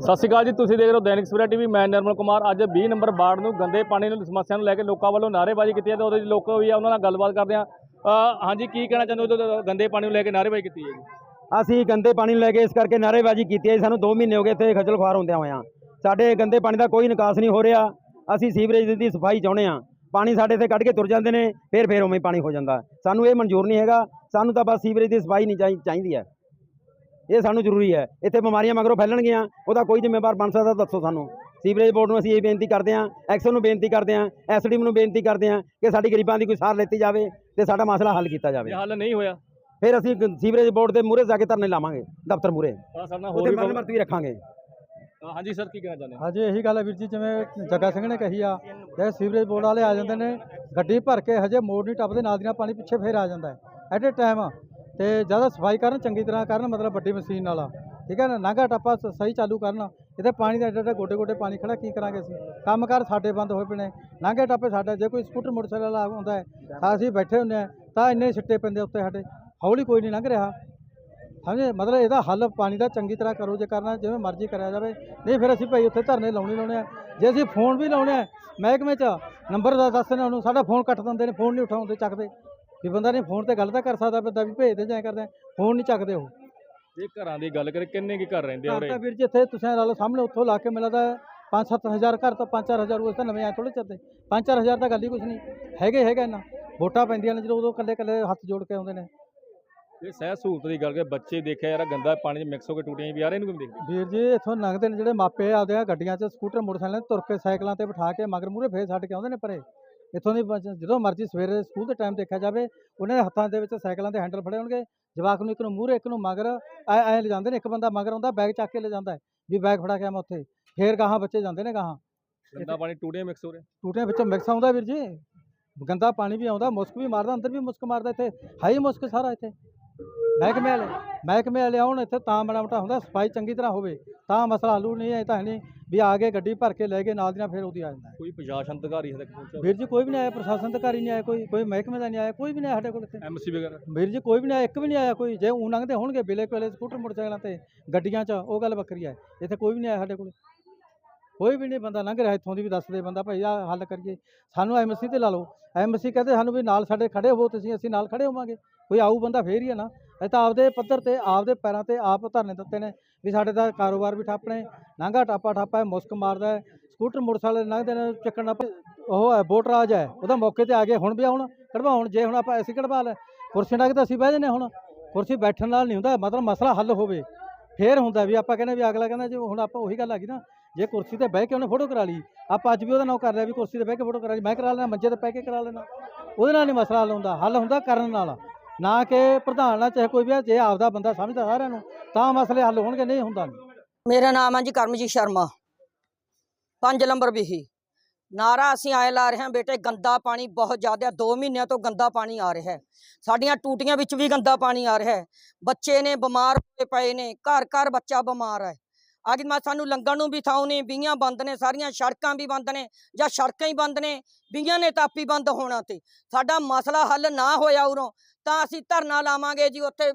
ਸਤਿ ਸ਼੍ਰੀ ਅਕਾਲ ਜੀ, ਤੁਸੀਂ ਦੇਖ ਰਹੇ ਹੋ ਦੈਨਿਕ ਸਵੇਰਾ ਟੀਵੀ। ਮੈਂ ਨਿਰਮਲ ਕੁਮਾਰ। ਅੱਜ 20 ਨੰਬਰ ਵਾਰਡ ਨੂੰ ਗੰਦੇ ਪਾਣੀ ਨੂੰ, ਸਮੱਸਿਆ ਨੂੰ ਲੈ ਕੇ ਲੋਕਾਂ ਵੱਲੋਂ ਨਾਅਰੇਬਾਜ਼ੀ ਕੀਤੀ ਹੈ ਤੇ ਉਹਦੇ 'ਚ ਲੋਕ ਵੀ ਆ, ਉਹਨਾਂ ਨਾਲ ਗੱਲਬਾਤ ਕਰਦੇ ਆ। ਹਾਂਜੀ, ਕੀ ਕਹਿਣਾ ਚਾਹੁੰਦੇ ਹੋ? ਜਦੋਂ ਗੰਦੇ ਪਾਣੀ ਨੂੰ ਲੈ ਕੇ ਨਾਅਰੇਬਾਜ਼ੀ ਕੀਤੀ ਹੈ ਜੀ। ਅਸੀਂ ਗੰਦੇ ਪਾਣੀ ਨੂੰ ਲੈ ਕੇ ਇਸ ਕਰਕੇ ਨਾਅਰੇਬਾਜ਼ੀ ਕੀਤੀ ਹੈ ਸਾਨੂੰ 2 ਮਹੀਨੇ ਹੋ ਗਏ ਇੱਥੇ ਖੱਜਲ ਖੁਆਰ ਹੁੰਦਿਆਂ ਹੋਇਆਂ। ਸਾਡੇ ਗੰਦੇ ਪਾਣੀ ਦਾ ਕੋਈ ਨਿਕਾਸ ਨਹੀਂ ਹੋ ਰਿਹਾ। ਅਸੀਂ ਸੀਵਰੇਜ ਦੀ ਸਫ਼ਾਈ ਚਾਹੁੰਦੇ ਹਾਂ। ਪਾਣੀ ਸਾਡੇ ਇੱਥੇ ਕੱਢ ਕੇ ਤੁਰ ਜਾਂਦੇ ਨੇ ਫਿਰ ਫਿਰ ਉਵੇਂ ਹੀ ਪਾਣੀ ਹੋ ਜਾਂਦਾ। ਸਾਨੂੰ ਇਹ ਮਨਜ਼ੂਰ ਨਹੀਂ ਹੈਗਾ। ਸਾਨੂੰ ਤਾਂ ਬਸ ਸੀਵਰੇਜ ਦੀ ਸਫ਼ਾਈ ਨਹੀਂ ਚਾਹੀ- ਚਾਹੀਦੀ ਹੈ। ਇਹ ਸਾਨੂੰ ਜ਼ਰੂਰੀ ਹੈ। ਇੱਥੇ ਬਿਮਾਰੀਆਂ ਮਗਰੋਂ ਫੈਲਣਗੀਆਂ। ਉਹਦਾ ਕੋਈ ਜ਼ਿੰਮੇਵਾਰ ਬਣ ਸਕਦਾ ਦੱਸੋ ਸਾਨੂੰ। ਸੀਵਰੇਜ ਬੋਰਡ ਨੂੰ ਅਸੀਂ ਇਹ ਬੇਨਤੀ ਕਰਦੇ ਹਾਂ ਐਕਸੋ ਨੂੰ ਬੇਨਤੀ ਕਰਦੇ ਹਾਂ ਐਸਡੀਐਮ ਨੂੰ ਬੇਨਤੀ ਕਰਦੇ ਹਾਂ ਕਿ ਸਾਡੀ ਗਰੀਬਾਂ ਦੀ ਕੋਈ ਸਾਰ ਲੈਤੀ ਜਾਵੇ ਤੇ ਸਾਡਾ ਮਸਲਾ ਹੱਲ ਕੀਤਾ ਜਾਵੇ। ਹੱਲ ਨਹੀਂ ਹੋਇਆ। ਫਿਰ ਅਸੀਂ ਸੀਵਰੇਜ ਬੋਰਡ ਦੇ ਮੂਹਰੇ ਜਾ ਕੇ ਧਰਨੇ ਲਾਵਾਂਗੇ ਦਫ਼ਤਰ ਮੂਹਰੇ। ਉੱਥੇ ਵੀ ਮਰਨ ਵਰਤ ਵੀ ਰੱਖਾਂਗੇ। ਅ, ਹਾਂਜੀ ਸਰ ਕੀ ਕਹਿਣਾ ਚਾਹੁੰਦੇ ਹੋ? ਹਾਂਜੀ ਇਹੀ ਗੱਲ ਹੈ ਵੀਰ ਜੀ ਜਿਵੇਂ ਜੱਗਾ ਸਿੰਘ ਨੇ ਕਹੀ ਆ ਜੇ ਸੀਵਰੇਜ ਬੋਰਡ ਵਾਲੇ ਆ ਜਾਂਦੇ ਨੇ ਗੱਡੀ ਭਰ ਕੇ ਹਜੇ ਮੋੜ ਨਹੀਂ ਟੱਪਦੇ ਨਾਲ ਦੀ ਨਾਲ ਪਾਣੀ ਪਿੱਛੇ ਫੇਰ ਆ ਜਾਂਦਾ ਹੈ। ਐਟ ਏ ਟਾਈਮ ਤੇ ਜ਼ਿਆਦਾ ਸਫ਼ਾਈ ਕਰਨ, ਚੰਗੀ ਤਰ੍ਹਾਂ ਕਰਨ, ਮਤਲਬ ਵੱਡੀ ਮਸ਼ੀਨ ਨਾਲ ਠੀਕ ਹੈ ਨਾ? ਨਾਗਾ ਟੱਪਾ ਸਹੀ ਚਾਲੂ ਕਰਨ। ਇਹਦੇ ਪਾਣੀ ਦਾ ਐਡਾ ਐਡਾ ਗੋਡੇ ਗੋਡੇ ਪਾਣੀ ਖੜਾ, ਕੀ ਕਰਾਂਗੇ ਅਸੀਂ? ਕੰਮਕਾਰ ਸਾਡੇ ਬੰਦ ਹੋਏ ਪਏ ਨੇ। ਨਾਗੇ ਟੱਪੇ ਸਾਡਾ, ਜੇ ਕੋਈ ਸਕੂਟਰ, ਮੋਟਰਸਾਈਕਲ ਵਾਲਾ ਆਉਂਦਾ ਹੈ, ਤਾਂ ਅਸੀਂ ਬੈਠੇ ਹੁੰਦੇ ਆ ਤਾਂ ਇੰਨੇ ਸਿੱਟੇ ਪੈਂਦੇ ਉੱਤੇ ਸਾਡੇ। ਹੌਲੀ ਕੋਈ ਨਹੀਂ ਲੰਘ ਰਿਹਾ। ਸਮਝੇ? ਮਤਲਬ ਇਹਦਾ ਹੱਲ ਪਾਣੀ ਦਾ ਚੰਗੀ ਤਰ੍ਹਾਂ ਕਰੋ, ਜੇ ਕਰਨਾ, ਜਿਵੇਂ ਮਰਜ਼ੀ ਕਰਿਆ ਜਾਵੇ। ਨਹੀਂ, ਫਿਰ ਅਸੀਂ ਭਾਈ ਉੱਥੇ ਧਰਨੇ ਲਾਉਣੇ ਲਾਉਣੇ ਆ। ਜੇ ਅਸੀਂ ਫੋਨ ਵੀ ਲਾਉਣੇ ਆ, ਮਹਿਕਮੇ 'ਚ ਨੰਬਰ ਦਾ ਦੱਸ ਨੇ ਉਹਨੂੰ, ਸਾਡਾ ਫੋਨ ਕੱਟ ਦਿੰਦੇ ਨੇ, ਫੋਨ ਨਹੀਂ ਉਠਾਉਂਦੇ ਚੱਕਦੇ। ਵੀ ਬੰਦਾ ਨਹੀਂ ਫੋਨ ਤੇ ਗੱਲ ਤਾਂ ਕਰ ਸਕਦਾ ਬੰਦਾ ਵੀ ਭੇਜਦੇ ਜਾਂ ਕਰਦੇ ਫੋਨ ਨਹੀਂ ਚੱਕਦੇ ਉਹ। ਜੇ ਘਰਾਂ ਦੀ ਗੱਲ ਕਰੇ ਕਿੰਨੇ ਕੀ ਘਰ ਰਹਿੰਦੇ ਉਰੇ? ਤਾਂ ਵੀਰ ਜੀ ਇੱਥੇ ਤੁਸੀਂ ਲਾ ਲਓ ਸਾਹਮਣੇ ਉੱਥੋਂ ਲਾ ਕੇ ਮਿਲਦਾ 5-7000 ਘਰ ਤਾਂ 5-4000 ਉਸ ਤਾਂ ਨਵੇਂ ਆ ਥੋੜੇ ਚੱਲਦੇ। 5-4000 ਤਾਂ ਗੱਲ ਹੀ ਕੁਛ ਨਹੀਂ। ਹੈਗੇ ਹੈਗਾ ਇਹਨਾਂ ਵੋਟਾਂ ਪੈਂਦੀਆਂ ਨੇ ਜਦੋਂ ਉਦੋਂ ਕੱਲੇ ਕੱਲੇ ਹੱਥ ਜੋੜ ਕੇ ਆਉਂਦੇ ਨੇ। ਜੇ ਸਹਿ ਸਹੂਲਤ ਦੀ ਗੱਲ ਕਰੇ ਬੱਚੇ ਦੇਖਿਆ ਯਾਰ ਗੰਦਾ ਪਾਣੀ 'ਚ ਮਿਕਸ ਹੋ ਕੇ ਟੂਟੀਆਂ ਵੀ ਆ ਰਹੇ ਇਹਨੂੰ ਕਿਵੇਂ ਦੇਖਦੇ? ਵੀਰ ਜੀ ਇੱਥੋਂ ਲੰਘਦੇ ਨੇ ਜਿਹੜੇ ਮਾਪੇ ਆਪਦੇ ਆ ਗੱਡੀਆਂ 'ਚ ਸਕੂਟਰ ਮੋਟਰਸਾਈਕਲ 'ਤੇ ਤੁਰ ਕੇ ਸਾਈਕਲਾਂ ਤੇ ਬਿਠਾ ਕੇ ਮਗਰ ਮੂਰੇ ਫੇਰ ਛੱਡ ਕੇ ਆਉਂਦੇ ਨੇ ਪਰੇ। ਇੱਥੋਂ ਦੀ ਜਦੋਂ ਮਰਜ਼ੀ ਸਵੇਰੇ ਸਕੂਲ ਦੇ ਟਾਈਮ ਦੇਖਿਆ ਜਾਵੇ ਉਹਨਾਂ ਦੇ ਹੱਥਾਂ ਦੇ ਵਿੱਚ ਸਾਈਕਲਾਂ ਦੇ ਹੈਂਡਲ ਫੜੇ ਹੋਣਗੇ। ਜਵਾਕ ਨੂੰ ਇੱਕ ਨੂੰ ਮੂਰੇ ਇੱਕ ਨੂੰ ਮਗਰ ਐ ਐ ਲਿਜਾਂਦੇ ਨੇ ਇੱਕ ਬੰਦਾ ਮਗਰ ਆਉਂਦਾ ਬੈਗ ਚੱਕ ਕੇ ਲਿਜਾਂਦਾ ਵੀ ਬੈਗ ਫੜਾ ਕੇ ਮੈਂ ਉੱਥੇ। ਫੇਰ ਗਾਹਾਂ ਬੱਚੇ ਜਾਂਦੇ ਨੇ ਗਾਹਾਂ। ਗੰਦਾ ਪਾਣੀ ਟੂਟੀਆਂ ਮਿਕਸ ਹੋ ਰਿਹਾ ਟੂਟੀਆਂ ਵਿੱਚੋਂ ਮਿਕਸ ਆਉਂਦਾ ਵੀਰ ਜੀ। ਗੰਦਾ ਪਾਣੀ ਵੀ ਆਉਂਦਾ ਮੁਸਕ ਵੀ ਮਾਰਦਾ ਅੰਦਰ ਵੀ ਮੁਸਕ ਮਾਰਦਾ ਇੱਥੇ। ਹਾਈ ਮੁਸਕ ਸਾਰਾ ਇੱਥੇ। ਮਹਿਕਮੇ ਵਾਲੇ ਮਹਿਕਮੇ ਵਾਲੇ ਆਉਣ ਇੱਥੇ ਤਾਂ ਮਾੜਾ ਮੋਟਾ ਹੁੰਦਾ ਸਫ਼ਾਈ ਚੰਗੀ ਤਰ੍ਹਾਂ ਹੋਵੇ। ਤਾਂ ਮਸਲਾ ਹੱਲੂ ਨਹੀਂ ਹੈ ਤਾਂ ਨਹੀਂ। ਵੀ ਆ ਕੇ ਗੱਡੀ ਭਰ ਕੇ ਲੈ ਕੇ ਨਾਲ ਦੀ ਨਾਲ ਫਿਰ ਉਹਦੀ ਆ ਜਾਂਦਾ ਹੈ। ਕੋਈ ਪ੍ਰਸ਼ਾਸਨ ਅਧਿਕਾਰੀ ਹਜੇ ਤੱਕ ਪਹੁੰਚਿਆ ਵੀਰ ਜੀ ਕੋਈ ਵੀ ਨਹੀਂ ਆਇਆ ਪ੍ਰਸ਼ਾਸਨ ਅਧਿਕਾਰੀ ਨਹੀਂ ਆਇਆ ਕੋਈ ਕੋਈ ਮਹਿਕਮੇ ਦਾ ਨਹੀਂ ਆਇਆ ਕੋਈ ਵੀ ਨਹੀਂ ਆਇਆ ਸਾਡੇ ਕੋਲ ਇੱਥੇ। ਐਮਸੀ ਵਗੈਰਾ? ਵੀਰ ਜੀ ਕੋਈ ਵੀ ਨਹੀਂ ਆਇਆ ਇੱਕ ਵੀ ਨਹੀਂ ਆਇਆ ਕੋਈ। ਜੇ ਉਹ ਲੰਘਦੇ ਹੋਣਗੇ ਬਿਲੇ ਕੋਲੇ ਸਕੂਟਰ ਮੋਟਰਸਾਈਕਲਾਂ ਤੇ ਗੱਡੀਆਂ 'ਚ ਉਹ ਗੱਲ ਵੱਖਰੀ ਹੈ। ਇੱਥੇ ਕੋਈ ਵੀ ਨਹੀਂ ਆਇਆ ਸਾਡੇ ਕੋਲ। ਕੋਈ ਵੀ ਨਹੀਂ ਬੰਦਾ ਲੰਘ ਰਿਹਾ ਇੱਥੋਂ ਦੀ ਵੀ ਦੱਸਦੇ ਬੰਦਾ ਭਾਈ ਆ ਹੱਲ ਕਰੀਏ। ਸਾਨੂੰ ਐਮਸੀ ਤੇ ਲਾ ਲਓ। ਐਮਸੀ ਕਹਿੰਦੇ ਸਾਨੂੰ ਵੀ ਨਾਲ ਸਾਡੇ ਖੜੇ ਹੋ ਤੁਸੀਂ, ਅਸੀਂ ਨਾਲ ਖੜੇ ਹੋਵਾਂਗੇ। ਕੋਈ ਆਊ ਬੰਦਾ ਫੇਰ ਹੀ ਹੈ ਨਾ। ਇਹ ਤਾਂ ਆਪਦੇ ਪੱਧਰ ਤੇ, ਆਪਦੇ ਪੈਰਾਂ ਤੇ ਆਪ ਧਰਨੇ ਦਿੱਤੇ ਨੇ ਵੀ ਸਾਡੇ ਦਾ ਕਾਰੋਬਾਰ ਵੀ ਠੱਪਣੇ ਨਾਂਗਾ ਟਾਪਾ ਠਾਪਾ ਹੈ, ਮੁਸਕ ਮਾਰਦਾ ਹੈ। ਸਕੂਟਰ, ਮੋਟਰਸਾਈਕਲ ਲੰਘਦੇ ਨੇ, ਚੱਕਣ ਉਹ ਹੈ, ਵੋਟ ਰਾਜ ਹੈ। ਉਹਦਾ ਮੌਕੇ ਤੇ ਆ ਗਏ, ਹੁਣ ਵੀ ਆ ਹੁਣ ਕਢਵਾਉਣ। ਜੇ ਹੁਣ ਆਪਾਂ ਐਸੀ ਕਢਵਾ ਲੈ ਕੁਰਸੀ ਨਾਲ ਤਾਂ ਅਸੀਂ ਬਹਿ ਜਨੇ ਹੁਣ। ਕੁਰਸੀ ਬੈਠਣ ਨਾਲ ਨਹੀਂ ਹੁੰਦਾ, ਮਤਲਬ ਮਸਲਾ ਹੱਲ ਹੋਵੇ। ਫੇਰ ਹੁੰਦਾ ਵੀ ਆਪਾਂ ਕਹਿੰਦੇ ਵੀ ਅਗਲਾ ਕਹਿੰਦਾ ਜੇ, ਹੁਣ ਆਪਾਂ ਉਹੀ ਗੱਲ ਆ ਗਈ ਨਾ। ਜੇ ਕੁਰਸੀ ਤੇ ਬਹਿ ਕੇ ਉਹਨੇ ਫੋਟੋ ਕਰਾ ਲਈ, ਆਪਾਂ ਅੱਜ ਵੀ ਉਹਦਾ ਨਾਮ ਕਰ ਲਿਆ ਵੀ ਕੁਰਸੀ ਤੇ ਬਹਿ ਕੇ ਫੋਟੋ ਕਰਾ ਲਈ, ਮੈਂ ਕਰਾ ਲੈਣਾ ਮੰਜੇ ਤੇ ਬਹਿ ਕੇ ਕਰਾ ਲੈਣਾ ਉਹਦੇ ਨਾਲ ਨਹੀਂ ਮਸਲਾ ਹੱਲ ਹੁੰਦਾ ਹੱਲ ਹੁੰਦਾ ਕਰਨ ਨਾਲ, ਨਾ ਕਿ ਪ੍ਰਧਾਨ ਨਾਲ, ਚਾਹੇ ਕੋਈ ਵੀ ਜੇ ਆਪਦਾ ਬੰਦਾ ਸਮਝਦਾ ਸਾਰਿਆਂ ਨੂੰ, ਤਾਂ ਮਸਲੇ ਹੱਲ ਹੋਣਗੇ, ਨਹੀਂ ਹੁੰਦਾ ਮੇਰਾ ਨਾਮ ਹੈ ਜੀ ਕਰਮਜੀਤ ਸ਼ਰਮਾ। ਪੰਜ ਨੰਬਰ ਵਿਹੀ। ਨਾਰਾ ਅਸੀਂ ਆਏ ਲਾ ਰਹੇ ਹਾਂ, ਬੇਟੇ ਗੰਦਾ ਪਾਣੀ ਬਹੁਤ ਜ਼ਿਆਦਾ 2 ਮਹੀਨਿਆਂ ਤੋਂ ਗੰਦਾ ਪਾਣੀ ਆ ਰਿਹਾ ਹੈ। ਸਾਡੀਆਂ ਟੂਟੀਆਂ ਵਿੱਚ ਵੀ ਗੰਦਾ ਪਾਣੀ ਆ ਰਿਹਾ ਹੈ। ਬੱਚੇ ਨੇ ਬਿਮਾਰ ਹੋਏ ਪਏ ਨੇ, ਘਰ ਘਰ ਬੱਚਾ ਬਿਮਾਰ ਹੈ। ਅੱਜ ਮੈਂ ਸਾਨੂੰ ਲੰਘਣ ਨੂੰ ਵੀ ਥਾਂ ਨਹੀਂ ਬੀਆਂ ਬੰਦ ਨੇ, ਸਾਰੀਆਂ ਸੜਕਾਂ ਵੀ ਬੰਦ ਨੇ, ਜਾਂ ਸੜਕਾਂ ਹੀ ਬੰਦ ਨੇ ਬੀਆਂ ਨੇ ਤਾਪੀ ਬੰਦ ਹੋਣਾ ਤੇ। ਸਾਡਾ ਮਸਲਾ ਹੱਲ ਨਾ ਹੋਇਆ ਉਰੋਂ, ਤਾਂ ਅਸੀਂ ਧਰਨਾ ਲਾਵਾਂਗੇ ਜੀ ਉੱਥੇ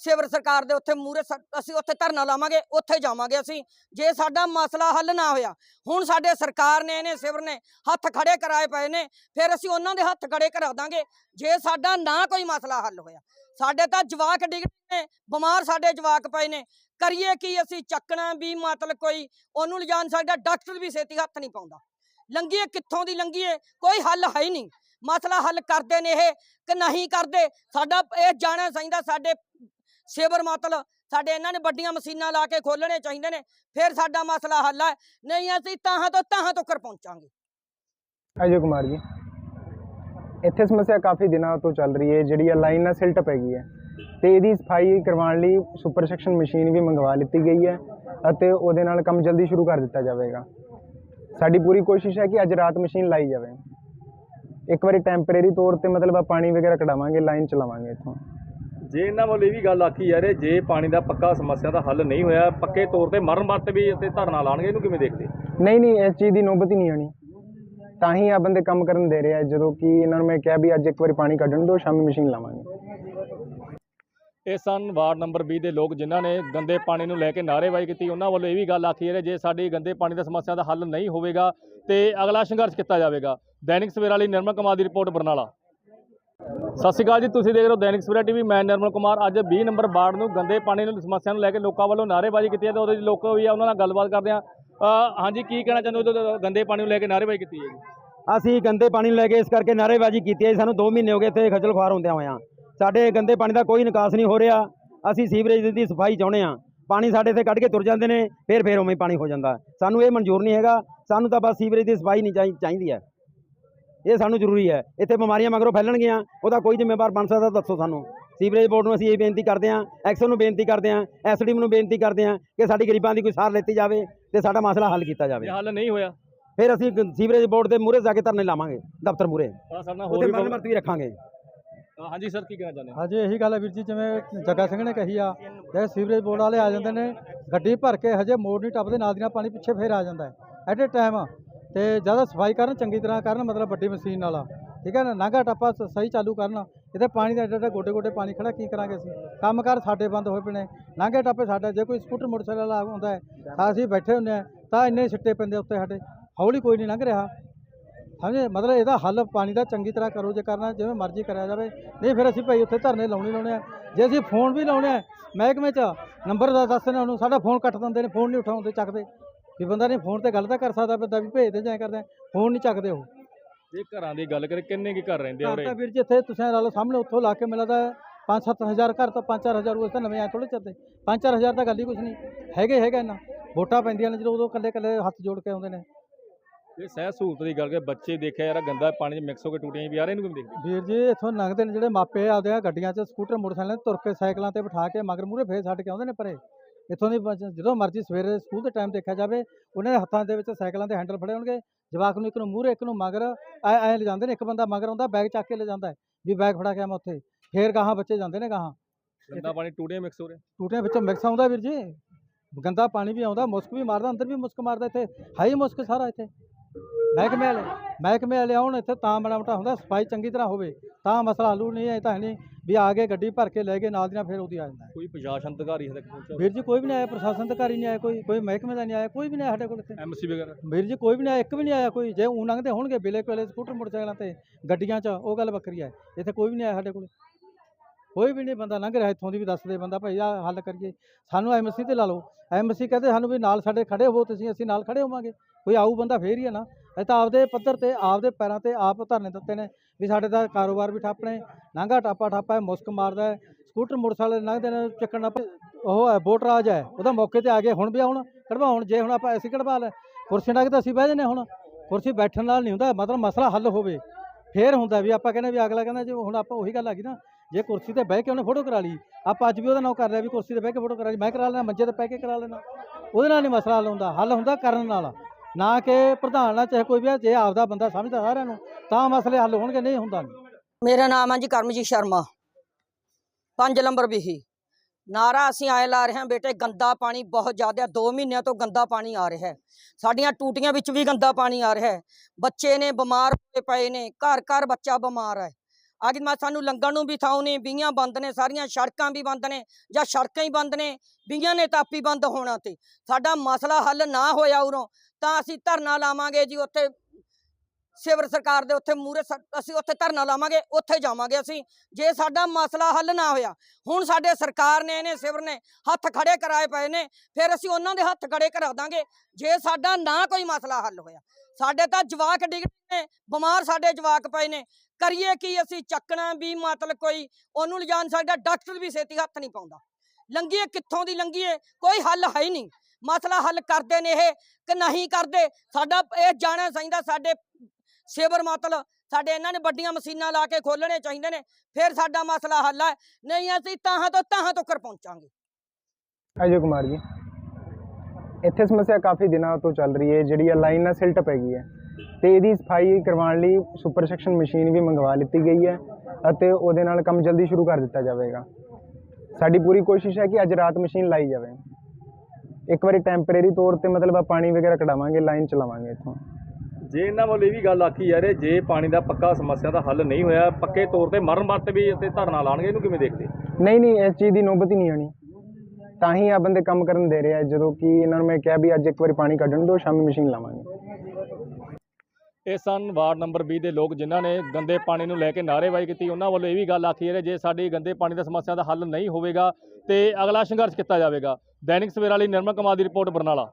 ਸਿਵਰ ਸਰਕਾਰ ਦੇ ਉੱਥੇ ਮੂਰੇ ਅਸੀਂ ਉੱਥੇ ਧਰਨਾ ਲਾਵਾਂਗੇ, ਉੱਥੇ ਜਾਵਾਂਗੇ ਅਸੀਂ। ਜੇ ਸਾਡਾ ਮਸਲਾ ਹੱਲ ਨਾ ਹੋਇਆ, ਹੁਣ ਸਾਡੇ ਸਰਕਾਰ ਨੇ, ਇਹਨੇ ਸਿਵਰ ਨੇ ਹੱਥ ਖੜੇ ਕਰਾਏ ਪਏ ਨੇ, ਫਿਰ ਅਸੀਂ ਉਹਨਾਂ ਦੇ ਹੱਥ ਖੜੇ ਕਰਾ ਦਾਂਗੇ। ਜੇ ਸਾਡਾ ਨਾ ਕੋਈ ਮਸਲਾ ਹੱਲ ਹੋਇਆ ਸਾਡੇ ਤਾਂ ਜਵਾਕ ਡਿੱਗਦੇ ਨੇ, ਬਿਮਾਰ ਸਾਡੇ ਜਵਾਕ ਪਏ ਨੇ। ਕਰੀਏ ਕੀ ਅਸੀਂ ਚੱਕਣਾ ਵੀ ਮਤਲਬ ਕੋਈ, ਉਹਨੂੰ ਲਿਜਾਣ ਸਕਦਾ ਡਾਕਟਰ ਵੀ ਛੇਤੀ ਹੱਥ ਨਹੀਂ ਪਾਉਂਦਾ। ਲੰਗੀਏ ਕਿੱਥੋਂ ਦੀ ਲੰਗੀਏ ਕੋਈ ਹੱਲ ਹੈ ਹੀ ਨਹੀਂ। ਮਸਲਾ ਹੱਲ ਕਰਦੇ ਨੇ ਇਹ ਕਿ ਨਹੀਂ ਕਰਦੇ। ਸਾਡਾ ਇਹ ਜਾਣਾ ਚਾਹੀਦਾ ਸਾਡੇ ਸਿਵਰ ਮਤਲਬ ਸਾਡੇ ਇਹਨਾਂ ਨੇ ਵੱਡੀਆਂ ਮਸ਼ੀਨਾਂ ਲਾ ਕੇ ਖੋਲਣੇ ਚਾਹੀਦੇ ਨੇ, ਫਿਰ ਸਾਡਾ ਮਸਲਾ ਹੱਲ ਹੈ। ਨਹੀਂ ਅਸੀਂ ਤਾਹਾਂ ਤੋਂ ਤਾਹਾਂ ਤੱਕ ਪਹੁੰਚਾਂਗੇ। ਅਜੇ ਕੁਮਾਰ ਜੀ। ਇੱਥੇ ਸਮੱਸਿਆ ਕਾਫੀ ਦਿਨਾਂ ਤੋਂ ਚੱਲ ਰਹੀ ਹੈ ਜਿਹੜੀ ਇਹ ਲਾਈਨ ਨਾਲ ਸਿਲਟ ਪੈ ਗਈ ਹੈ। ਤੇ ਇਹਦੀ ਸਫ਼ਾਈ ਕਰਵਾਉਣ ਲਈ ਸੁਪਰ ਸੈਕਸ਼ਨ ਮਸ਼ੀਨ ਵੀ ਮੰਗਵਾ ਲਿੱਤੀ ਗਈ ਹੈ ਅਤੇ ਉਹਦੇ ਨਾਲ ਕੰਮ ਜਲਦੀ ਸ਼ੁਰੂ ਕਰ ਦਿੱਤਾ ਜਾਵੇਗਾ। ਸਾਡੀ ਪੂਰੀ ਕੋਸ਼ਿਸ਼ ਹੈ ਕਿ ਅੱਜ ਰਾਤ ਮਸ਼ੀਨ ਲਾਈ ਜਾਵੇ। ਇੱਕ ਵਾਰੀ ਟੈਂਪਰੇਰੀ ਤੌਰ ਤੇ ਮਤਲਬ ਆ ਪਾਣੀ ਵਗੈਰਾ ਕਢਾਵਾਂਗੇ ਲਾਈਨ ਚਲਾਵਾਂਗੇ ਇੱਥੋਂ। ਜੇ ਇਹਨਾਂ ਵੱਲ ਇਹ ਵੀ ਗੱਲ ਆਖੀ ਯਾਰ ਇਹ ਜੇ ਪਾਣੀ ਦਾ ਪੱਕਾ ਸਮੱਸਿਆ ਦਾ ਹੱਲ ਨਹੀਂ ਹੋਇਆ ਪੱਕੇ ਤੌਰ ਤੇ ਮਰਨ ਵਾਸਤੇ ਵੀ ਇੱਥੇ ਧਰਨਾ ਲਾਣਗੇ ਇਹਨੂੰ ਕਿਵੇਂ ਦੇਖਦੇ? ਨਹੀਂ ਨਹੀਂ ਇਸ ਚੀਜ਼ ਦੀ ਨੌਬਤ ਹੀ ਨਹੀਂ ਆਣੀ ਤਾਂ ਹੀ ਆ ਬੰਦੇ ਕੰਮ ਕਰਨ ਦੇ ਰਹੇ ਆ ਜਦੋਂ ਕਿ ਇਹਨਾਂ ਨੂੰ ਮੈਂ ਕਿਹਾ ਵੀ ਅੱਜ ਇੱਕ ਵਾਰੀ ਪਾਣੀ ਕੱਢਣ ਦਿਓ, ਸ਼ਾਮੀ ਮਸ਼ੀਨ ਲਾਵਾਂਗੇ। ਇਹ ਸਨ ਵਾਰਡ ਨੰਬਰ 20 ਦੇ ਲੋਕ ਜਿਨ੍ਹਾਂ ਨੇ ਗੰਦੇ ਪਾਣੀ ਨੂੰ ਲੈ ਕੇ ਨਾਅਰੇਬਾਜ਼ੀ ਕੀਤੀ। ਉਹਨਾਂ ਵੱਲੋਂ ਇਹ ਵੀ ਗੱਲ ਆਖੀ ਹੈ, ਜੇ ਸਾਡੀ ਗੰਦੇ ਪਾਣੀ ਦੀ ਸਮੱਸਿਆ ਦਾ ਹੱਲ ਨਹੀਂ ਹੋਵੇਗਾ, ਤੇ ਅਗਲਾ ਸੰਘਰਸ਼ ਕੀਤਾ ਜਾਵੇਗਾ। ਦੈਨਿਕ ਸਵੇਰਾ ਲਈ ਨਿਰਮਲ ਕੁਮਾਰ ਦੀ ਰਿਪੋਰਟ ਬਰਨਾਲਾ। ਸਤਿ ਸ਼੍ਰੀ ਅਕਾਲ ਜੀ, ਤੁਸੀਂ ਦੇਖ ਰਹੇ ਹੋ ਦੈਨਿਕ ਸਵੇਰਾ ਟੀਵੀ। ਮੈਂ ਨਿਰਮਲ ਕੁਮਾਰ। ਅੱਜ 20 ਨੰਬਰ ਵਾਰਡ ਨੂੰ ਗੰਦੇ ਪਾਣੀ ਨੂੰ, ਸਮੱਸਿਆ ਨੂੰ ਲੈ ਕੇ ਲੋਕਾਂ ਵੱਲੋਂ ਨਾਅਰੇਬਾਜ਼ੀ ਕੀਤੀ ਹੈ ਤੇ ਉਹਦੇ ਲੋਕ ਵੀ ਆ, ਉਹਨਾਂ ਨਾਲ ਗੱਲਬਾਤ ਕਰਦੇ ਆ ਹਾਂਜੀ, ਕੀ ਕਹਿਣਾ ਚਾਹੁੰਦੇ ਹੋ? ਗੰਦੇ ਪਾਣੀ ਨੂੰ ਲੈ ਕੇ ਨਾਅਰੇਬਾਜ਼ੀ ਕੀਤੀ ਹੈ ਜੀ। ਅਸੀਂ ਗੰਦੇ ਪਾਣੀ ਨੂੰ ਲੈ ਕੇ ਇਸ ਕਰਕੇ ਨਾਅਰੇਬਾਜ਼ੀ ਕੀਤੀ ਹੈ ਸਾਨੂੰ 2 ਮਹੀਨੇ ਹੋ ਗਏ ਇੱਥੇ ਖੱਜਲ ਖੁਆਰ ਹੁੰਦਿਆਂ ਹੋਇਆਂ। ਸਾਡੇ ਗੰਦੇ ਪਾਣੀ ਦਾ ਕੋਈ ਨਿਕਾਸ ਨਹੀਂ ਹੋ ਰਿਹਾ। ਅਸੀਂ ਸੀਵਰੇਜ ਦੀ ਸਫ਼ਾਈ ਚਾਹੁੰਦੇ ਹਾਂ। ਪਾਣੀ ਸਾਡੇ ਇੱਥੇ ਕੱਢ ਕੇ ਤੁਰ ਜਾਂਦੇ ਨੇ, ਫਿਰ ਫਿਰ ਉਵੇਂ ਹੀ ਪਾਣੀ ਹੋ ਜਾਂਦਾ। ਸਾਨੂੰ ਇਹ ਮਨਜ਼ੂਰ ਨਹੀਂ ਹੈਗਾ। ਸਾਨੂੰ ਤਾਂ ਬਸ ਸੀਵਰੇਜ ਦੀ ਸਫ਼ਾਈ ਨਹੀਂ ਚਾਹੀ- ਚਾਹੀਦੀ ਹੈ। ਇਹ ਸਾਨੂੰ ਜ਼ਰੂਰੀ ਹੈ। ਇੱਥੇ ਬਿਮਾਰੀਆਂ ਮਗਰੋਂ ਫੈਲਣਗੀਆਂ। ਉਹਦਾ ਕੋਈ ਜ਼ਿੰਮੇਵਾਰ ਬਣ ਸਕਦਾ, ਦੱਸੋ ਸਾਨੂੰ। ਸੀਵਰੇਜ ਬੋਰਡ ਨੂੰ ਅਸੀਂ ਇਹ ਬੇਨਤੀ ਕਰਦੇ ਹਾਂ ਐਕਸੋ ਨੂੰ ਬੇਨਤੀ ਕਰਦੇ ਹਾਂ ਐਸਡੀਐਮ ਨੂੰ ਬੇਨਤੀ ਕਰਦੇ ਹਾਂ ਕਿ ਸਾਡੀ ਗਰੀਬਾਂ ਦੀ ਕੋਈ ਸਾਰ ਲੈਤੀ ਜਾਵੇ ਤੇ ਸਾਡਾ ਮਸਲਾ ਹੱਲ ਕੀਤਾ ਜਾਵੇ। ਜੇ ਹੱਲ ਨਹੀਂ ਹੋਇਆ। ਫਿਰ ਅਸੀਂ ਸੀਵਰੇਜ ਬੋਰਡ ਦੇ ਮੂਹਰੇ ਜਾ ਕੇ ਧਰਨੇ ਲਾਵਾਂਗੇ ਦਫ਼ਤਰ ਮੂਹਰੇ। ਉੱਥੇ ਵੀ ਮਰਨ ਵਰਤ ਵੀ ਰੱਖਾਂਗੇ। ਅ, ਹਾਂਜੀ ਸਰ ਕੀ ਕਹਿਣਾ ਚਾਹੁੰਦੇ ਹੋ? ਹਾਂਜੀ ਇਹੀ ਗੱਲ ਹੈ ਵੀਰ ਜੀ ਜਿਵੇਂ ਜੱਗਾ ਸਿੰਘ ਨੇ ਕਹੀ ਆ ਜੇ ਸੀਵਰੇਜ ਬੋਰਡ ਵਾਲੇ ਆ ਜਾਂਦੇ ਨੇ ਗੱਡੀ ਭਰ ਕੇ ਹਜੇ ਮੋੜ ਨਹੀਂ ਟੱਪਦੇ ਨਾਲ ਦੀ ਨਾਲ ਪਾਣੀ ਪਿੱਛੇ ਫੇਰ ਆ ਜਾਂਦਾ ਹੈ। ਐਟ ਏ ਟਾਈਮ ਤੇ ਜ਼ਿਆਦਾ ਸਫ਼ਾਈ ਕਰਨ ਚੰਗੀ ਤਰ੍ਹਾਂ ਕਰਨ ਮਤਲਬ ਵੱਡੀ ਮਸ਼ੀਨ ਨਾਲ ਠੀਕ ਹੈ ਨਾ ਨਾਗਾ ਟੱਪਾ ਸਹੀ ਚਾਲੂ ਕਰਨ। ਇਹਦੇ ਪਾਣੀ ਦਾ ਐਡਾ ਐਡਾ ਗੋਡੇ ਗੋਡੇ ਪਾਣੀ ਖੜਾ, ਕੀ ਕਰਾਂਗੇ ਅਸੀਂ? ਕੰਮਕਾਰ ਸਾਡੇ ਬੰਦ ਹੋਏ ਪਏ ਨੇ। ਲਾਂਘੇ ਟੱਪੇ ਸਾਡਾ, ਜੇ ਕੋਈ ਸਕੂਟਰ, ਮੋਟਰਸਾਈਕਲ ਵਾਲਾ ਆਉਂਦਾ ਹੈ, ਤਾਂ ਅਸੀਂ ਬੈਠੇ ਹੁੰਦੇ ਆ ਤਾਂ ਇੰਨੇ ਸਿੱਟੇ ਪੈਂਦੇ ਉੱਤੇ ਸਾਡੇ। ਹੌਲੀ ਕੋਈ ਨਹੀਂ ਲੰਘ ਰਿਹਾ। ਸਮਝੇ? ਮਤਲਬ ਇਹਦਾ ਹੱਲ ਪਾਣੀ ਦਾ ਚੰਗੀ ਤਰ੍ਹਾਂ ਕਰੋ, ਜੇ ਕਰਨਾ, ਜਿਵੇਂ ਮਰਜ਼ੀ ਕਰਿਆ ਜਾਵੇ। ਨਹੀਂ, ਫਿਰ ਅਸੀਂ ਭਾਈ ਉੱਥੇ ਧਰਨੇ ਲਾਉਣੇ ਲਾਉਣੇ ਆ। ਜੇ ਅਸੀਂ ਫੋਨ ਵੀ ਲਾਉਣੇ ਆ ਮਹਿਕਮੇ 'ਚ, ਨੰਬਰ ਦਾ ਦੱਸ ਨੇ ਉਹਨੂੰ, ਸਾਡਾ ਫੋਨ ਕੱਟ ਦਿੰਦੇ ਨੇ, ਫੋਨ ਨਹੀਂ ਉਠਾਉਂਦੇ, ਚੱਕਦੇ। ਵੀ ਬੰਦਾ ਨਹੀਂ ਫੋਨ ਤੇ ਗੱਲ ਤਾਂ ਕਰ ਸਕਦਾ, ਬੰਦਾ ਵੀ ਭੇਜਦੇ ਜਾਂ ਕਰਦੇ, ਫੋਨ ਨਹੀਂ ਚੱਕਦੇ ਉਹ। ਜੇ ਘਰਾਂ ਦੀ ਗੱਲ ਕਰੇ ਕਿੰਨੇ ਕੀ ਘਰ ਰਹਿੰਦੇ ਆ ਘਰ ਉਰੇ? ਤਾਂ ਵੀਰ ਜੀ ਇੱਥੇ ਤੁਸੀਂ ਲਾ ਲਓ ਸਾਹਮਣੇ ਉੱਥੋਂ ਲਾ ਕੇ ਮਿਲਦਾ 5-7000 ਘਰ ਤਾਂ 5-4000 ਉਸ ਤਾਂ ਨਵੇਂ ਆ ਥੋੜੇ ਚੱਲਦੇ 5-4000 ਤਾਂ ਗੱਲ ਹੀ ਕੁਛ ਨਹੀਂ। ਹੈਗੇ ਹੈਗਾ ਇਹਨਾਂ ਵੋਟਾਂ ਪੈਂਦੀਆਂ ਨੇ ਜਦੋਂ ਉਦੋਂ ਕੱਲੇ ਕੱਲੇ ਹੱਥ ਜੋੜ ਕੇ ਆਉਂਦੇ ਨੇ। ਜੇ ਸਹਿ ਸਹੂਲਤ ਦੀ ਗੱਲ ਕਰੇ ਬੱਚੇ ਦੇਖਿਆ ਯਾਰ ਗੰਦਾ ਪਾਣੀ 'ਚ ਮਿਕਸ ਹੋ ਕੇ ਟੂਟੀਆਂ ਵੀ ਆ ਰਹੇ ਇਹਨੂੰ ਕਿਵੇਂ ਦੇਖਦੇ? ਵੀਰ ਜੀ ਇੱਥੋਂ ਲੰਘਦੇ ਨੇ ਜਿਹੜੇ ਮਾਪੇ ਆਉਂਦੇ ਆ ਗੱਡੀਆਂ 'ਚ ਸਕੂਟਰ ਮੋਟਰਸਾਈਕਲਾਂ 'ਤੇ ਤੁਰ ਕੇ ਸਾਈਕਲਾਂ ਤੇ ਬਿਠਾ ਕੇ ਮਗਰ ਮੂਰੇ ਫੇਰ ਛੱਡ ਕੇ ਆਉਂਦੇ ਨੇ ਪਰੇ। ਇੱਥੋਂ ਦੀ ਜਦੋਂ ਮਰਜ਼ੀ ਸਵੇਰੇ ਸਕੂਲ ਦੇ ਟਾਈਮ ਦੇਖਿਆ ਜਾਵੇ ਉਹਨਾਂ ਦੇ ਹੱਥਾਂ ਦੇ ਵਿੱਚ ਸਾਈਕਲਾਂ ਦੇ ਹੈਂਡਲ ਫੜੇ ਹੋਣਗੇ। ਜਵਾਕ ਨੂੰ ਇੱਕ ਨੂੰ ਮੂਰੇ ਇੱਕ ਨੂੰ ਮਗਰ ਐ ਐ ਲਿਜਾਂਦੇ ਨੇ ਇੱਕ ਬੰਦਾ ਮਗਰ ਆਉਂਦਾ ਬੈਗ ਚੱਕ ਕੇ ਲਿਜਾਂਦਾ ਵੀ ਬੈਗ ਫੜਾ ਕੇ ਮੈਂ ਉੱਥੇ। ਫੇਰ ਗਾਹਾਂ ਬੱਚੇ ਜਾਂਦੇ ਨੇ ਗਾਹਾਂ। ਗੰਦਾ ਪਾਣੀ ਟੂਟੀਆਂ ਮਿਕਸ ਹੋ ਰਿਹਾ ਟੂਟੀਆਂ ਵਿੱਚੋਂ ਮਿਕਸ ਆਉਂਦਾ ਵੀਰ ਜੀ। ਗੰਦਾ ਪਾਣੀ ਵੀ ਆਉਂਦਾ ਮੁਸਕ ਵੀ ਮਾਰਦਾ ਅੰਦਰ ਵੀ ਮੁਸਕ ਮਾਰਦਾ ਇੱਥੇ। ਹੈ ਹੀ ਮੁਸਕ ਸਾਰਾ ਇੱਥੇ। ਮਹਿਕਮੇ ਵਾਲੇ ਮਹਿਕਮੇ ਵਾਲੇ ਆਉਣ ਇੱਥੇ ਤਾਂ ਮਾੜਾ ਮੋਟਾ ਹੁੰਦਾ ਸਫ਼ਾਈ ਚੰਗੀ ਤਰ੍ਹਾਂ ਹੋਵੇ। ਤਾਂ ਮਸਲਾ ਹੱਲੂ ਨਹੀਂ ਹੈ ਤਾਂ ਨਹੀਂ। ਵੀ ਆ ਕੇ ਗੱਡੀ ਭਰ ਕੇ ਲੈ ਗਏ ਨਾਲ ਦੀ ਨਾਲ ਫਿਰ ਉਹਦੀ ਆ ਜਾਂਦਾ ਹੈ। ਕੋਈ ਪ੍ਰਸ਼ਾਸਨ ਅਧਿਕਾਰੀ ਹਜੇ ਤੱਕ ਪਹੁੰਚਿਆ ਵੀਰ ਜੀ ਕੋਈ ਵੀ ਨਹੀਂ ਆਇਆ ਪ੍ਰਸ਼ਾਸਨ ਅਧਿਕਾਰੀ ਨਹੀਂ ਆਇਆ ਕੋਈ ਕੋਈ ਮਹਿਕਮੇ ਦਾ ਨਹੀਂ ਆਇਆ ਕੋਈ ਵੀ ਨਹੀਂ ਆਇਆ ਸਾਡੇ ਕੋਲ ਇੱਥੇ। ਐਮਸੀ ਵਗੈਰਾ? ਵੀਰ ਜੀ ਕੋਈ ਵੀ ਨਹੀਂ ਆਇਆ ਇੱਕ ਵੀ ਨਹੀਂ ਆਇਆ ਕੋਈ। ਜੇ ਊਂ ਲੰਘਦੇ ਹੋਣਗੇ ਬਿਲੇ ਕੋਲੇ ਸਕੂਟਰ ਮੋਟਰਸਾਈਕਲਾਂ ਤੇ ਗੱਡੀਆਂ 'ਚ ਉਹ ਗੱਲ ਵੱਖਰੀ ਹੈ। ਇੱਥੇ ਕੋਈ ਵੀ ਨਹੀਂ ਆਇਆ ਸਾਡੇ ਕੋਲ। ਕੋਈ ਵੀ ਨਹੀਂ ਬੰਦਾ ਲੰਘ ਰਿਹਾ ਇੱਥੋਂ ਦੀ ਵੀ ਦੱਸ ਦੇ ਬੰਦਾ ਭਾਈ ਆ ਹੱਲ ਕਰੀਏ। ਸਾਨੂੰ ਐਮਸੀ ਤੇ ਲਾ ਲਓ। ਐਮਸੀ ਕਹਿੰਦੇ ਸਾਨੂੰ ਵੀ ਨਾਲ ਸਾਡੇ ਖੜੇ ਹੋ ਤੁਸੀਂ ਅਸੀਂ ਨਾਲ ਖੜੇ ਹੋਵਾਂਗੇ। ਕੋਈ ਆਊ ਬੰਦਾ ਫੇਰ ਹੀ ਹੈ ਨਾ। ਇਹ ਤਾਂ ਆਪਦੇ ਪੱਧਰ ਤੇ, ਆਪਦੇ ਪੈਰਾਂ ਤੇ ਆਪ ਧਰਨੇ ਦਿੱਤੇ ਨੇ ਵੀ ਸਾਡੇ ਦਾ ਕਾਰੋਬਾਰ ਵੀ ਠੱਪ ਨੇ, ਨਾਂਗਾ ਟਾਪਾ ਠੱਪਾ ਹੈ, ਮੁਸਕ ਮਾਰਦਾ ਹੈ, ਸਕੂਟਰ, ਮੋਟਰਸਾਈਕਲ ਲੰਘਦੇ ਨੇ, ਚੱਕਣ ਨਾਲ ਉਹ ਹੈ, ਵੋਟ ਰਾਜ ਹੈ ਉਹਦਾ ਮੌਕੇ ਤੇ ਆ ਗਏ, ਹੁਣ ਵੀ ਆ, ਹੁਣ ਕਢਵਾਉਣ, ਜੇ ਹੁਣ ਆਪਾਂ ਐਸੀ ਕਢਵਾ ਲੈ ਕੁਰਸੀ ਡਾਕ ਤਾਂ ਅਸੀਂ ਬਹਿ ਜਨੇ ਹੁਣ, ਕੁਰਸੀ ਬੈਠਣ ਨਾਲ ਨਹੀਂ ਹੁੰਦਾ, ਮਤਲਬ ਮਸਲਾ ਹੱਲ ਹੋਵੇ, ਫੇਰ ਹੁੰਦਾ ਵੀ ਆਪਾਂ ਕਹਿੰਦੇ ਵੀ ਅਗਲਾ ਕਹਿੰਦਾ ਜੇ ਹੁਣ ਆਪਾਂ ਉਹੀ ਗੱਲ ਆ ਗਈ ਨਾ, ਜੇ ਕੁਰਸੀ ਤੇ ਬਹਿ ਕੇ ਉਹਨੇ ਫੋਟੋ ਕਰਾ ਲਈ, ਆਪਾਂ ਅੱਜ ਵੀ ਉਹਦਾ ਨਾਮ ਕਰ ਲਿਆ ਵੀ ਕੁਰਸੀ ਤੇ ਬਹਿ ਕੇ ਫੋਟੋ ਕਰਾ ਲਈ, ਮੈਂ ਕਰਾ ਲੈਣਾ ਮੰਜੇ ਤੇ ਬਹਿ ਕੇ ਕਰਾ ਲੈਣਾ ਉਹਦੇ ਨਾਲ ਨਹੀਂ ਮਸਲਾ ਹੱਲ ਹੁੰਦਾ ਹੱਲ ਹੁੰਦਾ ਕਰਨ ਨਾਲ। ਨਾ ਕਿ ਪ੍ਰਧਾਨ ਨਾਲ ਚਾਹੇ ਕੋਈ ਵੀ ਆ, ਜੇ ਆਪਦਾ ਬੰਦਾ ਸਮਝਦਾ ਸਾਰਿਆਂ ਨੂੰ ਤਾਂ ਮਸਲੇ ਹੱਲ ਹੋਣਗੇ ਨਹੀਂ ਹੁੰਦਾ ਨਹੀਂ ਮੇਰਾ ਨਾਮ ਹੈ ਜੀ ਕਰਮਜੀਤ ਸ਼ਰਮਾ। 5 ਨੰਬਰ ਵਿਹੀ। ਨਾਰਾ ਅਸੀਂ ਆਏ ਲਾ ਰਹੇ ਹਾਂ ਬੇਟੇ ਗੰਦਾ ਪਾਣੀ ਬਹੁਤ ਜ਼ਿਆਦਾ 2 ਮਹੀਨਿਆਂ ਤੋਂ ਗੰਦਾ ਪਾਣੀ ਆ ਰਿਹਾ ਹੈ। ਸਾਡੀਆਂ ਟੂਟੀਆਂ ਵਿੱਚ ਵੀ ਗੰਦਾ ਪਾਣੀ ਆ ਰਿਹਾ ਹੈ। ਬੱਚੇ ਨੇ ਬਿਮਾਰ ਹੋਏ ਪਏ ਨੇ ਘਰ ਘਰ ਬੱਚਾ ਬਿਮਾਰ ਹੈ। ਅੱਜ ਮੈਂ ਸਾਨੂੰ ਲੰਘਣ ਨੂੰ ਵੀ ਥਾਂ ਨਹੀਂ ਬੀਆਂ ਬੰਦ ਨੇ ਸਾਰੀਆਂ ਸੜਕਾਂ ਵੀ ਬੰਦ ਨੇ ਜਾਂ ਸੜਕਾਂ ਹੀ ਬੰਦ ਨੇ ਬੀਆਂ ਨੇ ਤਾਪੀ ਬੰਦ ਹੋਣਾ ਤੇ। ਸਾਡਾ ਮਸਲਾ ਹੱਲ ਨਾ ਹੋਇਆ ਉਰੋਂ ਤਾਂ ਅਸੀਂ ਧਰਨਾ ਲਾਵਾਂਗੇ ਜੀ ਉੱਥੇ। ਸਿਵਰ ਸਰਕਾਰ ਦੇ ਉੱਥੇ ਮੂਰੇ ਅਸੀਂ ਉੱਥੇ ਧਰਨਾ ਲਾਵਾਂਗੇ, ਉੱਥੇ ਜਾਵਾਂਗੇ ਅਸੀਂ। ਜੇ ਸਾਡਾ ਮਸਲਾ ਹੱਲ ਨਾ ਹੋਇਆ, ਹੁਣ ਸਾਡੇ ਸਰਕਾਰ ਨੇ, ਇਹਨੇ ਸਿਵਰ ਨੇ ਹੱਥ ਖੜੇ ਕਰਾਏ ਪਏ ਨੇ, ਫਿਰ ਅਸੀਂ ਉਹਨਾਂ ਦੇ ਹੱਥ ਖੜੇ ਕਰਾ ਦਾਂਗੇ। ਜੇ ਸਾਡਾ ਨਾ ਕੋਈ ਮਸਲਾ ਹੱਲ ਹੋਇਆ, ਸਾਡੇ ਤਾਂ ਜਵਾਕ ਡਿੱਗ ਨੇ, ਬਿਮਾਰ ਸਾਡੇ ਜਵਾਕ ਪਏ ਨੇ। ਕਰੀਏ ਕੀ ਅਸੀਂ ਚੱਕਣਾ ਵੀ ਮਤਲਬ ਕੋਈ, ਉਹਨੂੰ ਲਿਜਾਣ ਸਕਦਾ ਡਾਕਟਰ ਵੀ ਛੇਤੀ ਹੱਥ ਨਹੀਂ ਪਾਉਂਦਾ। ਲੰਘੀਏ, ਕਿੱਥੋਂ ਦੀ ਲੰਘੀਏ, ਕੋਈ ਹੱਲ ਹੈ ਹੀ ਨਹੀਂ। ਮਸਲਾ ਹੱਲ ਕਰਦੇ ਨੇ ਇਹ ਕਿ ਨਹੀਂ ਕਰਦੇ? ਸਾਡਾ ਇਹ ਜਾਣਾ ਚਾਹੀਦਾ ਸਾਡੇ ਸਿਵਰ ਮਤਲਬ ਸਾਡੇ ਇਹਨਾਂ ਨੇ ਵੱਡੀਆਂ ਮਸ਼ੀਨਾਂ ਲਾ ਕੇ ਖੋਲਣੇ ਚਾਹੀਦੇ ਨੇ, ਫਿਰ ਸਾਡਾ ਮਸਲਾ ਹੱਲ ਹੈ। ਨਹੀਂ ਅਸੀਂ ਤਾਹਾਂ ਤੋਂ ਤਾਹਾਂ ਤੱਕ ਪਹੁੰਚਾਂਗੇ। ਅਜੇ ਕੁਮਾਰ ਜੀ। ਇੱਥੇ ਸਮੱਸਿਆ ਕਾਫੀ ਦਿਨਾਂ ਤੋਂ ਚੱਲ ਰਹੀ ਹੈ, ਜਿਹੜੀ ਆ ਲਾਈਨ ਨਾਲ ਸਿਲਟ ਪੈ ਗਈ ਹੈ। ਤੇ ਇਹਦੀ ਸਫ਼ਾਈ ਕਰਵਾਉਣ ਲਈ ਸੁਪਰ ਸੈਕਸ਼ਨ ਮਸ਼ੀਨ ਵੀ ਮੰਗਵਾ ਲਿੱਤੀ ਗਈ ਹੈ ਅਤੇ ਉਹਦੇ ਨਾਲ ਕੰਮ ਜਲਦੀ ਸ਼ੁਰੂ ਕਰ ਦਿੱਤਾ ਜਾਵੇਗਾ। ਸਾਡੀ ਪੂਰੀ ਕੋਸ਼ਿਸ਼ ਹੈ ਕਿ ਅੱਜ ਰਾਤ ਮਸ਼ੀਨ ਲਾਈ ਜਾਵੇ। ਇੱਕ ਵਾਰੀ ਟੈਂਪਰੇਰੀ ਤੌਰ ਤੇ ਮਤਲਬ ਆ ਪਾਣੀ ਵਗੈਰਾ ਕਢਾਵਾਂਗੇ ਲਾਈਨ ਚਲਾਵਾਂਗੇ ਇੱਥੋਂ। ਜੇ ਇਹਨਾਂ ਵੱਲ ਇਹ ਵੀ ਗੱਲ ਆਖੀ ਯਾਰ ਜੇ ਪਾਣੀ ਦਾ ਪੱਕਾ ਸਮੱਸਿਆ ਦਾ ਹੱਲ ਨਹੀਂ ਹੋਇਆ ਪੱਕੇ ਤੌਰ ਤੇ ਮਰਨ ਵਰਤ ਵੀ ਇੱਥੇ ਧਰਨਾ ਲਾਣਗੇ ਇਹਨੂੰ ਕਿਵੇਂ ਦੇਖਦੇ? ਨਹੀਂ ਨਹੀਂ ਇਸ ਚੀਜ਼ ਦੀ ਨੌਬਤ ਹੀ ਨਹੀਂ ਆਣੀ ਤਾਂ ਹੀ ਆ ਬੰਦੇ ਕੰਮ ਕਰਨ ਦੇ ਰਹੇ ਜਦੋਂ ਕਿ ਇਹਨਾਂ ਨੂੰ ਮੈਂ ਕਿਹਾ ਵੀ ਅੱਜ ਇੱਕ ਵਾਰੀ ਪਾਣੀ ਕੱਢਣ ਦਿਓ ਸ਼ਾਮੀ ਮਸ਼ੀਨ ਲਾਵਾਂਗੇ। ਇਹ ਸਨ ਵਾਰਡ ਨੰਬਰ 20 ਦੇ ਲੋਕ ਜਿਨ੍ਹਾਂ ਨੇ ਗੰਦੇ ਪਾਣੀ ਨੂੰ ਲੈ ਕੇ ਨਾਅਰੇਬਾਜ਼ੀ ਕੀਤੀ। ਉਹਨਾਂ ਵੱਲੋਂ ਇਹ ਵੀ ਗੱਲ ਆਖੀ ਹੈ ਕਿ ਜੇ ਸਾਡੀ ਗੰਦੇ ਪਾਣੀ ਦੀ ਸਮੱਸਿਆ ਦਾ ਹੱਲ ਨਹੀਂ ਹੋਵੇਗਾ ਤੇ ਅਗਲਾ ਸੰਘਰਸ਼ ਕੀਤਾ ਜਾਵੇਗਾ। ਦੈਨਿਕ ਸਵੇਰਾ ਲਈ ਨਿਰਮਲ ਕੁਮਾਰ ਦੀ ਰਿਪੋਰਟ ਬਰਨਾਲਾ।